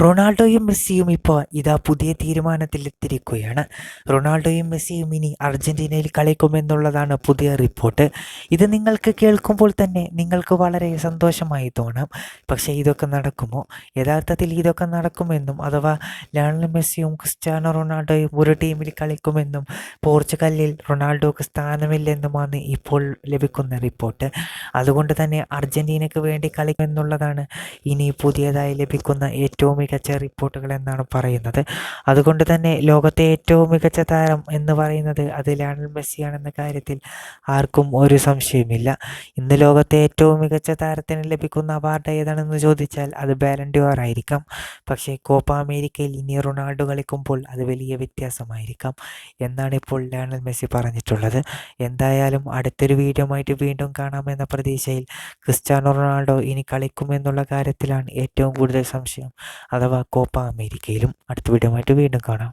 റൊണാൾഡോയും മെസ്സിയും ഇപ്പോൾ ഇതാ പുതിയ തീരുമാനത്തിലെത്തിയിരിക്കുകയാണ്. റൊണാൾഡോയും മെസ്സിയും ഇനി അർജന്റീനയിൽ കളിക്കുമെന്നുള്ളതാണ് പുതിയ റിപ്പോർട്ട്. ഇത് നിങ്ങൾക്ക് കേൾക്കുമ്പോൾ തന്നെ നിങ്ങൾക്ക് വളരെ സന്തോഷമായി തോന്നാം. പക്ഷേ ഇതൊക്കെ നടക്കുമോ? യഥാർത്ഥത്തിൽ ഇതൊക്കെ നടക്കുമെന്നും അഥവാ ലയണൽ മെസ്സിയും ക്രിസ്ത്യാനോ റൊണാൾഡോയും ഒരു ടീമിൽ കളിക്കുമെന്നും പോർച്ചുഗലിൽ റൊണാൾഡോക്ക് സ്ഥാനമില്ലെന്നുമാണ് ഇപ്പോൾ ലഭിക്കുന്ന റിപ്പോർട്ട്. അതുകൊണ്ട് തന്നെ അർജന്റീനയ്ക്ക് വേണ്ടി കളിക്കുമെന്നുള്ളതാണ് ഇനി പുതിയതായി ലഭിക്കുന്ന ഏറ്റവും മികച്ച റിപ്പോർട്ടുകൾ എന്നാണ് പറയുന്നത്. അതുകൊണ്ട് തന്നെ ലോകത്തെ ഏറ്റവും മികച്ച താരം എന്ന് പറയുന്നത് അത് ലയണൽ മെസ്സിയാണെന്ന കാര്യത്തിൽ ആർക്കും ഒരു സംശയമില്ല ഇന്ന് ലോകത്തെ ഏറ്റവും മികച്ച താരത്തിന് ലഭിക്കുന്ന അവാർഡ് ഏതാണെന്ന് ചോദിച്ചാൽ അത് ബാലൻഡിയോർ ആയിരിക്കാം. പക്ഷേ കോപ്പ അമേരിക്കയിൽ ഇനി റൊണാൾഡോ കളിക്കുമ്പോൾ അത് വലിയ വ്യത്യാസമായിരിക്കാം എന്നാണ് ഇപ്പോൾ ലയണൽ മെസ്സി പറഞ്ഞിട്ടുള്ളത്. എന്തായാലും അടുത്തൊരു വീഡിയോ ആയിട്ട് വീണ്ടും കാണാമെന്ന പ്രതീക്ഷയിൽ ക്രിസ്ത്യാനോ റൊണാൾഡോ ഇനി കളിക്കുമെന്നുള്ള കാര്യത്തിലാണ് ഏറ്റവും കൂടുതൽ സംശയം. അഥവാ കോപ്പ അമേരിക്കയിലും അടുത്ത വീഡിയോ ആയിട്ട് വീണ്ടും കാണാം.